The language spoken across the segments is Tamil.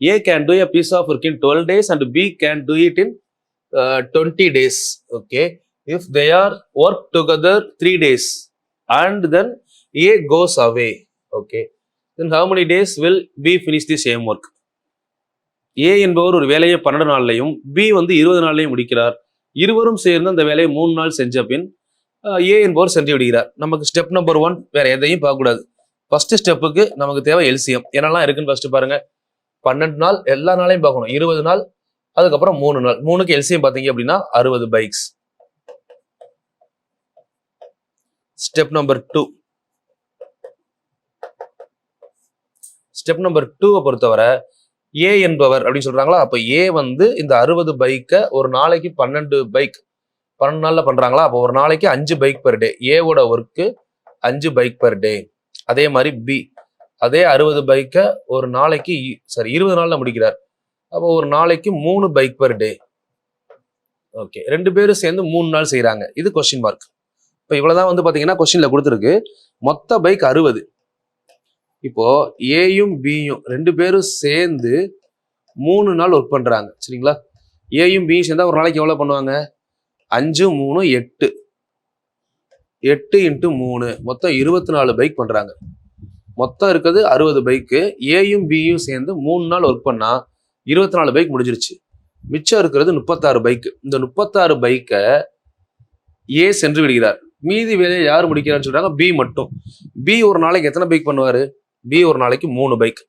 A can do a piece of work in twelve days and B can do it in twenty days okay if they are work together three days and then A goes away okay then how many days will B finish the same work A என்பவர் ஒரு வேலையை பன்னெண்டு நாள்லையும் பி வந்து இருபது நாள்லையும் முடிக்கிறார். இருவரும் சேர்ந்து அந்த வேலையை மூணு நாள் செஞ்ச பின் ஏ என்பவர் சென்று விடுகிறார். நமக்கு ஸ்டெப் நம்பர் ஒன் வேற எதையும் பார்க்கக்கூடாது. ஃபர்ஸ்ட் ஸ்டெப்புக்கு நமக்கு தேவை எல்சிஎம் என்னெல்லாம் இருக்குன்னு ஃபர்ஸ்ட் பாருங்க. பன்னெண்டு நாள் எல்லா நாளையும் பார்க்கணும். இருபது நாள் அதுக்கப்புறம் மூணு நாள். மூணுக்கு எல்சிஎம் பார்த்தீங்க அப்படின்னா அறுபது bikes step number two step number டூவை பொறுத்தவரை ஏ என்பவர் அப்படின்னு சொல்றாங்களா? அப்போ ஏ வந்து இந்த அறுபது பைக்கை ஒரு நாளைக்கு பன்னெண்டு பைக் பன்னெண்டு நாளில் பண்ணுறாங்களா அப்போ ஒரு நாளைக்கு அஞ்சு பைக் பர் டே ஏவோட ஒர்க்கு அஞ்சு பைக் பர் டே அதே மாதிரி பி அதே அறுபது பைக்கை ஒரு நாளைக்கு சாரி இருபது நாளில் முடிக்கிறார். அப்போ ஒரு நாளைக்கு மூணு பைக் பர் டே ஓகே ரெண்டு பேரும் சேர்ந்து மூணு நாள் செய்கிறாங்க இது கொஸ்டின் மார்க் இப்போ இவ்வளோதான் வந்து பார்த்தீங்கன்னா கொஸ்டினில் கொடுத்துருக்கு. மொத்த பைக் அறுபது. இப்போ ஏயும் பியும் ரெண்டு பேரும் சேர்ந்து மூணு நாள் ஒர்க் பண்ணுறாங்க சரிங்களா? ஏயும் பியும் சேர்ந்தா ஒரு நாளைக்கு எவ்வளோ பண்ணுவாங்க? அஞ்சு மூணு எட்டு. எட்டு இன்ட்டு மூணு. மொத்தம் இருபத்தி நாலு பைக் பண்ணுறாங்க மொத்தம் இருக்கிறது அறுபது பைக்கு ஏயும் பியும் சேர்ந்து மூணு நாள் ஒர்க் பண்ணால் இருபத்தி நாலு பைக் முடிஞ்சிருச்சு. மிச்சம் இருக்கிறது முப்பத்தாறு பைக்கு இந்த முப்பத்தாறு பைக்கை ஏ சென்று விடுகிறார். மீதி வேலையை யார் முடிக்கிறான்னு சொல்றாங்க? பி மட்டும். பி ஒரு நாளைக்கு எத்தனை பைக் பண்ணுவார்? பி ஒரு நாளைக்கு மூணு பைக்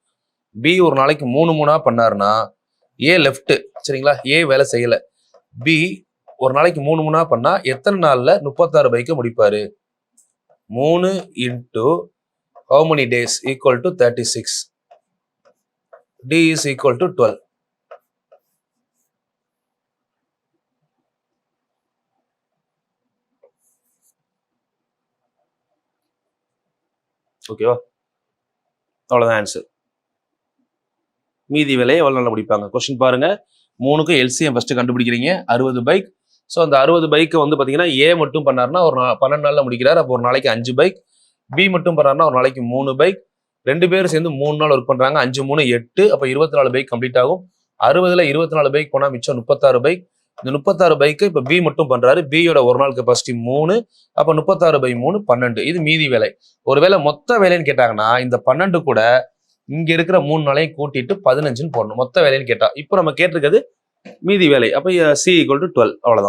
பி ஒரு நாளைக்கு மூணு மூணா பண்ணாருன்னா ஏ லெஃப்ட் சரிங்களா? ஏ வேலை செய்யலை. பி ஒரு நாளைக்கு மூணு மூணா பண்ணால் எத்தனை நாளில் முப்பத்தாறு பைக்கை முடிப்பார்? மூணு into how many days equal to thirty six D is equal to twelve ஓகேவா அவ்வளோதான் ஆன்சர் மீதி விலையை எவ்வளோ நல்லா பிடிப்பாங்க கொஸ்டின் பாருங்க. மூணுக்கும் எல்சிஎம் ஃபஸ்ட்டு கண்டுபிடிக்கிறீங்க. அறுபது பைக் ஸோ அந்த அறுபது பைக்கை வந்து பார்த்தீங்கன்னா ஏ மட்டும் பண்ணாருன்னா ஒரு நா- பன்னெண்டு நாளில் முடிக்கிறார். அப்போ ஒரு நாளைக்கு அஞ்சு பைக் பி மட்டும் பண்ணாருன்னா ஒரு நாளைக்கு மூணு பைக் ரெண்டு பேரும் சேர்ந்து மூணு நாள் ஒர்க் பண்றாங்க. அஞ்சு மூணு எட்டு அப்போ இருபத்தி நாலு பைக் கம்ப்ளீட் ஆகும். அறுபதுல இருபத்தி நாலு பைக் போனால் மிச்சம் முப்பத்தாறு பைக் இந்த முப்பத்தாறு பைக்கு இப்போ பி மட்டும் பண்றாரு. பியோட ஒரு நாள் கெப்பாசிட்டி மூணு. அப்போ முப்பத்தாறு பை மூணு பன்னெண்டு. இது மீதி வேலை. ஒருவேளை மொத்த வேலைன்னு கேட்டாங்கன்னா இந்த பன்னெண்டு கூட இங்க இருக்கிற மூணு நாளையும் கூட்டிட்டு பதினஞ்சுன்னு போடணும். மொத்த வேலைன்னு கேட்டா. இப்போ நம்ம கேட்டிருக்கிறது மீதி வேலை. அப்போ சி ஈக்குவல் டு டுவெல் அவ்வளவுதான்.